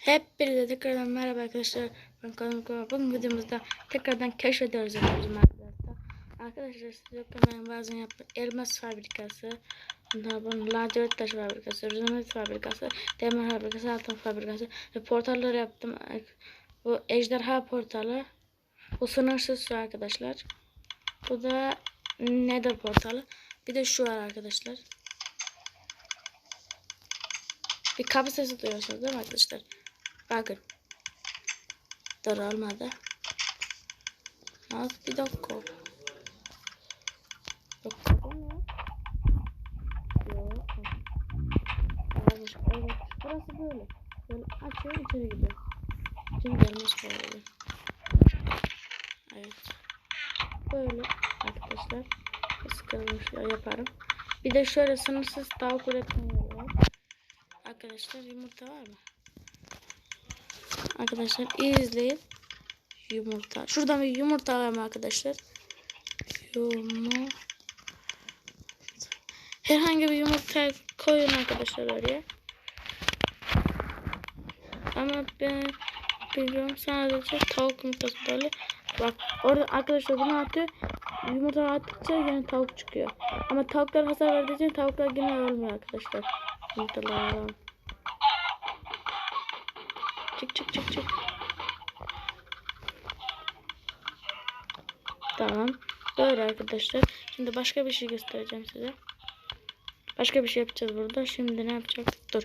Hepinize tekrardan merhaba arkadaşlar. Ben Kanal Kova. Bugün videomuzda tekrardan keşfediyoruz yapıyoruz arkadaşlar. Arkadaşlar size ben bazen yaptım. Elmas fabrikası. Bunun lacivert taş fabrikası, rüzmet fabrikası, demir fabrikası, altın fabrikası ve portalları yaptım. Bu ejderha portalı. Bu sınırsız su arkadaşlar. Bu da nether portalı. Bir de şu var arkadaşlar. Bir kapı sesi duyuyorsunuz değil mi arkadaşlar? Bakın. Dur olmadı. Az bir dakika. Yok. Evet, evet. Burası böyle. Böyle açıyor içeri gidiyor. İçeri gelmez böyle. Evet. Böyle arkadaşlar. Sıkılmışlar yaparım. Bir de şöyle sınırsız tavuk üretme yeri var. Arkadaşlar yumurta var mı? Arkadaşlar izleyin. Yumurta. Şuradan bir yumurta alalım arkadaşlar. Yumurta. Herhangi bir yumurta koyun arkadaşlar oraya. Ama ben biliyorum sadece tavuk yumurtası böyle. Bak orada arkadaşlar bunu atıyor. Yumurta attıkça yine tavuk çıkıyor. Ama tavuklar hasar verdiği için tavuklar yine ölmüyor arkadaşlar. Yumurtalar. Çık çık çık çık. Tamam. Böyle arkadaşlar. Şimdi başka bir şey göstereceğim size. Başka bir şey yapacağız burada. Şimdi ne yapacak? Dur.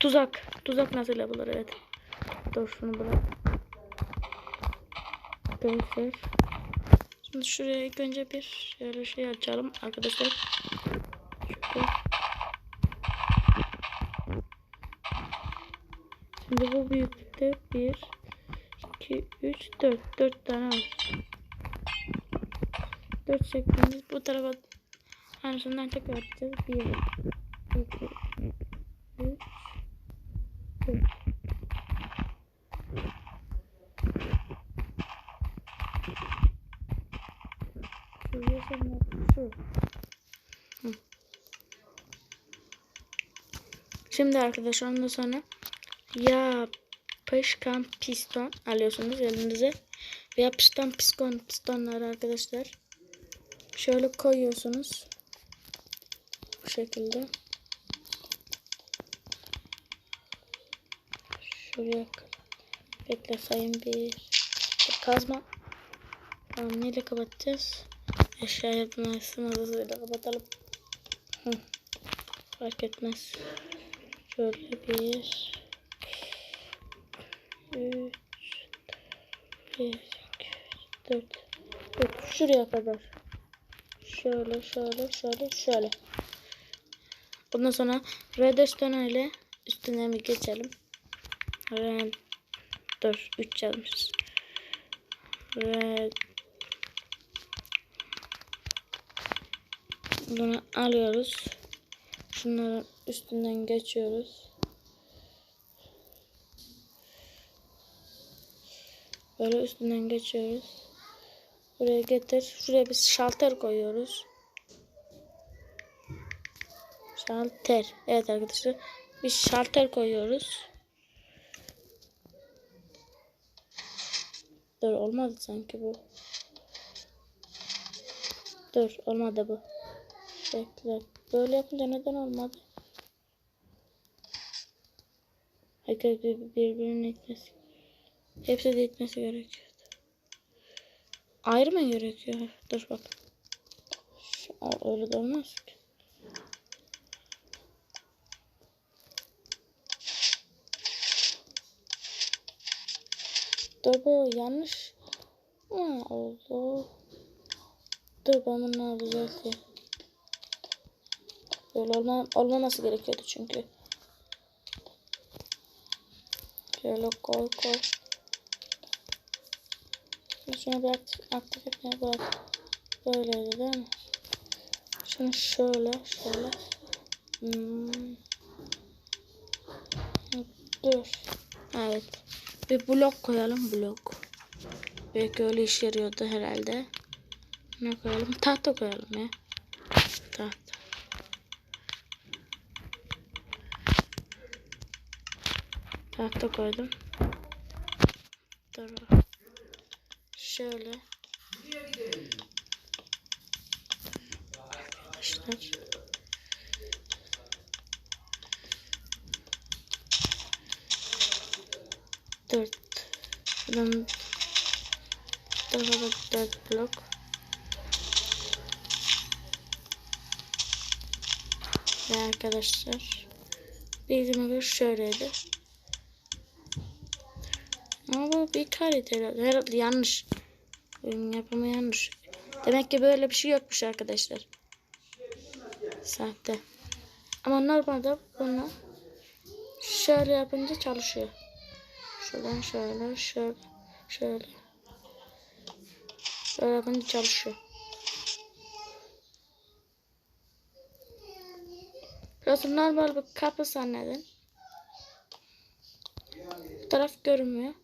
Tuzak. Tuzak nasıl yapılır? Evet. Dur şunu bırak. Göster. Şimdi şuraya ilk önce bir şöyle şey açalım arkadaşlar. Şöyle. Şimdi bu büyüklükte 1 2 3 4 4 tane var. 4 şeklinde bu tarafa aynısından tekrar yapacağız. 1 2 3 4 Şuraya sonra şu. Şimdi arkadaşlar ondan sonra yapışkan piston alıyorsunuz elinize. Ve yapışkan piston pistonları arkadaşlar. Şöyle koyuyorsunuz. Bu şekilde. Şuraya bekle sayın bir kazma. Tamam neyle kapatacağız? Eşya yapmasını hızlıyla kapatalım. Hı. Fark etmez. Şöyle bir üç bir iki dört dört şuraya kadar. Şöyle şöyle şöyle şöyle. Bundan sonra redstone ile üstüne bir geçelim. Red dur 3 yazmışız. Red Bunu alıyoruz. Şunların üstünden geçiyoruz. Böyle üstünden geçiyoruz. Buraya getir. Şuraya bir şalter koyuyoruz. Şalter. Evet arkadaşlar. Bir şalter koyuyoruz. Dur olmadı sanki bu. Dur olmadı bu. Bekle. Böyle yapınca neden olmadı? Herkes bir, birbirine itmesi. Hepsi de itmesi gerekiyordu. Ayrı mı gerekiyor? Dur bak. Öyle de olmaz ki. Dur bu yanlış. Ha, oldu. Dur ben bunu düzelteyim. Böyle olma, olmaması gerekiyordu çünkü. Şöyle koy koy. Şunu bırak aktif etmeye bırak. Böyleydi değil mi? Şunu şöyle şöyle. Hmm. Dur. Evet. Bir blok koyalım blok. Belki öyle işe yarıyordu herhalde. Ne koyalım? Tahta koyalım ya. Tahta. Tahta koydum. Dur. Şöyle. Arkadaşlar. Dört. Şuradan tarafa da dört blok. Ve arkadaşlar bildiğime göre şöyleydi. Ama bu bir herhalde. herhalde yanlış. Oyun yapımı yanlış. Demek ki böyle bir şey yokmuş arkadaşlar. Sahte. Ama normalde bunu şöyle yapınca çalışıyor. Şuradan şöyle, şöyle, şöyle. Böyle yapınca çalışıyor. Burası normal bir kapı zannedin. Bu taraf görünmüyor.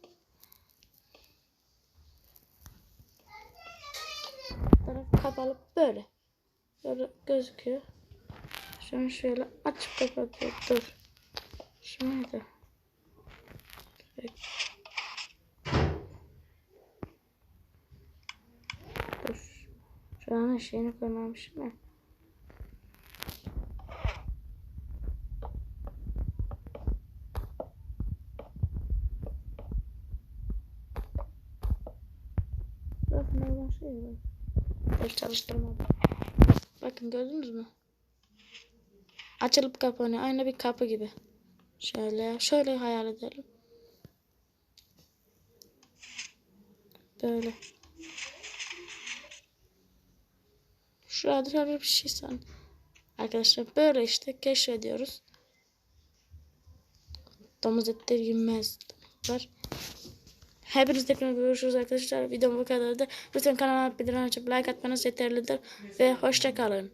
Bu taraf kapalı böyle. Böyle gözüküyor. Şunu şöyle açıp kapatıyor. Dur. Şunu da. Dur. Şu an şeyini koymamışım ya. Şey var? Tel çalıştırmadım. Bakın gördünüz mü? Açılıp kapanıyor. Aynı bir kapı gibi. Şöyle, şöyle hayal edelim. Böyle. Şurada şöyle bir şey san. Arkadaşlar böyle işte keşfediyoruz. Domuz etleri yenmez. Var. Hepiniz tekrar görüşürüz arkadaşlar. Videom bu kadardı. Lütfen kanalıma bildirim açıp like atmanız yeterlidir. Ve hoşça kalın.